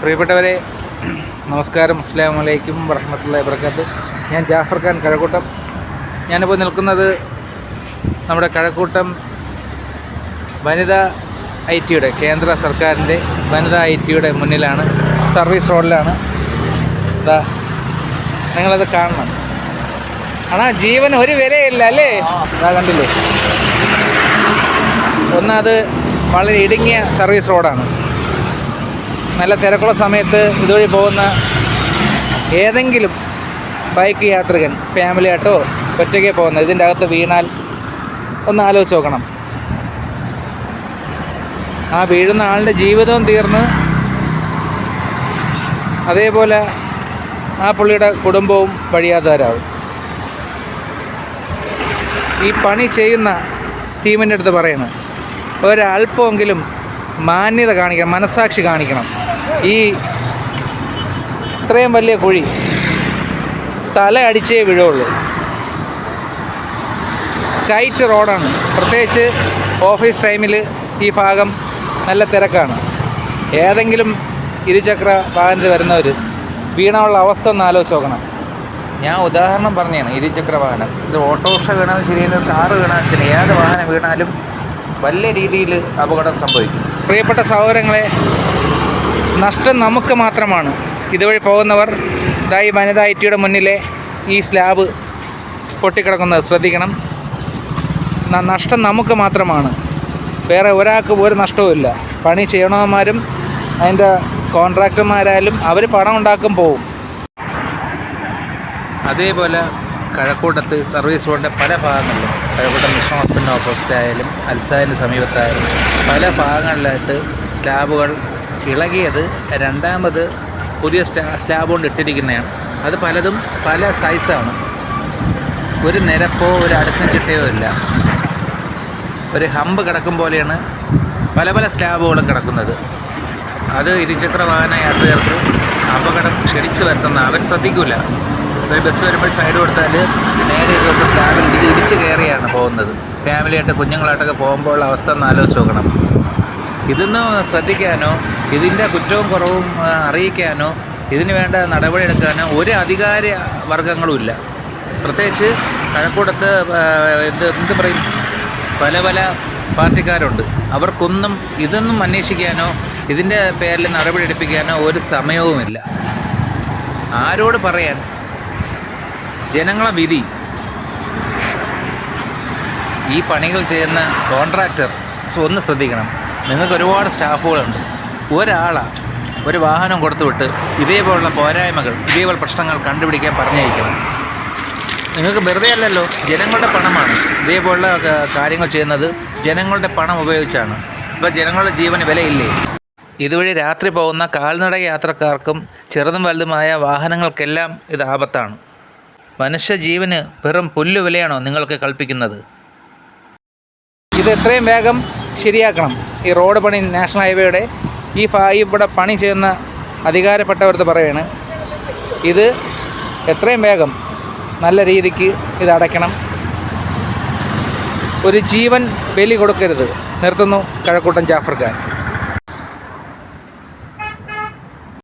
പ്രിയപ്പെട്ടവരെ നമസ്കാരം. അസ്സാം വലൈക്കും വറഹമത്തുള്ള വർക്കാത്ത് ഞാൻ ജാഫർ ഖാൻ കഴക്കൂട്ടം. ഞാനിപ്പോൾ നിൽക്കുന്നത് നമ്മുടെ കഴക്കൂട്ടം വനിതാ ഐ ടിയുടെ കേന്ദ്ര സർക്കാരിന്റെ വനിതാ ഐ ടിയുടെ മുന്നിലാണ് സർവീസ് റോഡിലാണ്. ഇതാ നിങ്ങളത് കാണണം. ആണാ ജീവൻ ഒരു വിലയില്ല അല്ലേ? അതാ കണ്ടില്ലേ? ഒന്നത് വളരെ ഇടുങ്ങിയ സർവീസ് റോഡാണ്. നല്ല തിരക്കുള്ള സമയത്ത് ഇതുവഴി പോകുന്ന ഏതെങ്കിലും ബൈക്ക് യാത്രികൻ ഫാമിലി ആയിട്ടോ ഒറ്റയ്ക്ക് പോകുന്നത് ഇതിന്റെ അകത്ത് വീണാൽ ഒന്ന് ആലോചിച്ച് നോക്കണം. ആ വീഴുന്ന ആളുടെ ജീവിതവും തീർന്ന് അതേപോലെ ആ പുള്ളിയുടെ കുടുംബവും വഴിയാതാരാവും ഈ പണി ചെയ്യുന്ന ടീമിന്റെ അടുത്ത് പറയണം ഒരല്പമെങ്കിലും മാന്യത കാണിക്കണം മനസാക്ഷി കാണിക്കണം. ഈ ഇത്രയും വലിയ കുഴി തല അടിച്ചേ വീഴുള്ളൂ. ടൈറ്റ് റോഡാണ് പ്രത്യേകിച്ച് ഓഫീസ് ടൈമിൽ ഈ ഭാഗം നല്ല തിരക്കാണ്. ഏതെങ്കിലും ഇരുചക്ര വാഹനത്തിൽ വരുന്നവർ വീണാനുള്ള അവസ്ഥ ഒന്ന് ആലോചിച്ച് നോക്കണം. ഞാൻ ഉദാഹരണം പറഞ്ഞതാണ് ഇരുചക്ര വാഹനം. ഇത് ഓട്ടോറിക്ഷ വീണാലും ശരി ഒരു കാറ് വീണാലും ശരി ഏത് വാഹനം വീണാലും വലിയ രീതിയിൽ അപകടം സംഭവിക്കും. പ്രിയപ്പെട്ട സഹോദരങ്ങളെ നഷ്ടം നമുക്ക് മാത്രമാണ്. ഇതുവഴി പോകുന്നവർ ഇതായി വനിത ഐ ടിയുടെ മുന്നിലെ ഈ സ്ലാബ് പൊട്ടിക്കിടക്കുന്നത് ശ്രദ്ധിക്കണം. നഷ്ടം നമുക്ക് മാത്രമാണ്. വേറെ ഒരാൾക്ക് ഒരു നഷ്ടവുമില്ല പണി ചെയ്യണവന്മാരും അതിന്റെ കോൺട്രാക്ടർമാരായാലും അവർ പണം ഉണ്ടാക്കും പോവും. അതേപോലെ കഴക്കൂട്ടത്ത് സർവീസ് റോഡിന്റെ പല ഭാഗങ്ങളിലും കഴക്കൂട്ടം മിഷൻ ഹോസ്പിറ്റലിന് ഓപ്പോസിറ്റ് ആയാലും അൽസാദിന്റെ സമീപത്തായാലും പല ഭാഗങ്ങളിലായിട്ട് സ്ലാബുകൾ ഇളകിയത് രണ്ടാമത് പുതിയ സ്റ്റാ സ്ലാബ് കൊണ്ട് ഇട്ടിരിക്കുന്നതാണ്. അത് പലതും പല സൈസാണ് ഒരു നിരപ്പോ ഒരു അടുക്കം ചിട്ടയോ ഇല്ല. ഒരു ഹമ്പ് കിടക്കും പോലെയാണ് പല പല സ്ലാബുകളും കിടക്കുന്നത്. അത് ഇരുചക്ര വാഹന യാത്രികർക്ക് അപകടം ക്ഷണിച്ചു വരുത്തുന്ന അവർ ശ്രദ്ധിക്കില്ല ഒരു ബസ് വരുമ്പോൾ സൈഡ് കൊടുത്താൽ നേരെ ഇതൊക്കെ സ്ലാബിൽ ഇടിച്ച് കയറിയാണ് പോകുന്നത്. ഫാമിലിയായിട്ട് കുഞ്ഞുങ്ങളായിട്ടൊക്കെ പോകുമ്പോൾ അവസ്ഥ ഒന്ന് ആലോചിച്ച് നോക്കണം. ഇതൊന്നും ശ്രദ്ധിക്കാനോ? ഇതിന്റെ കുറ്റവും കുറവും അറിയിക്കാനോ? ഇതിന് വേണ്ട നടപടിയെടുക്കാനോ? ഒരു അധികാര വർഗങ്ങളും ഇല്ല പ്രത്യേകിച്ച് കഴക്കൂടത്ത് എന്ത് എന്ത് പറയും? പല പല പാർട്ടിക്കാരുണ്ട്. അവർക്കൊന്നും ഇതൊന്നും അന്വേഷിക്കാനോ ഇതിന്റെ പേരിൽ നടപടിയെടുപ്പിക്കാനോ ഒരു സമയവുമില്ല. ആരോട് പറയാൻ? ജനങ്ങളെ വിധി. ഈ പണികൾ ചെയ്യുന്ന കോൺട്രാക്ടർ ഒന്ന് ശ്രദ്ധിക്കണം. നിങ്ങൾക്ക് ഒരുപാട് സ്റ്റാഫുകളുണ്ട്. ഒരാളാണ് ഒരു വാഹനം കൊടുത്തുവിട്ട് ഇതേപോലുള്ള പോരായ്മകൾ ഇതേപോലെ പ്രശ്നങ്ങൾ കണ്ടുപിടിക്കാൻ പറഞ്ഞയക്കണം നിങ്ങൾക്ക് വെറുതെ അല്ലല്ലോ ജനങ്ങളുടെ പണമാണ്. ഇതേപോലുള്ള കാര്യങ്ങൾ ചെയ്യുന്നത് ജനങ്ങളുടെ പണം ഉപയോഗിച്ചാണ്. ഇപ്പോൾ ജനങ്ങളുടെ ജീവന് വിലയില്ലേ? ഇതുവഴി രാത്രി പോകുന്ന കാൽനട യാത്രക്കാർക്കും ചെറുതും വലുതുമായ വാഹനങ്ങൾക്കെല്ലാം ഇത് ആപത്താണ്. മനുഷ്യജീവന് വെറും പുല്ല് വിലയാണോ നിങ്ങൾക്ക് കൽപ്പിക്കുന്നത്? ഇത് എത്രയും വേഗം ശരിയാക്കണം. ഈ റോഡ് പണി നാഷണൽ ഹൈവേയുടെ ഈ ഇവിടെ പണി ചെയ്യുന്ന അധികാരപ്പെട്ടവർക്ക് പറയാണ് ഇത് എത്രയും വേഗം നല്ല രീതിക്ക് ഇത് അടയ്ക്കണം. ഒരു ജീവൻ ബലി കൊടുക്കരുത്. നിർത്തുന്നു കഴക്കൂട്ടൻ ജാഫർ ഖാൻ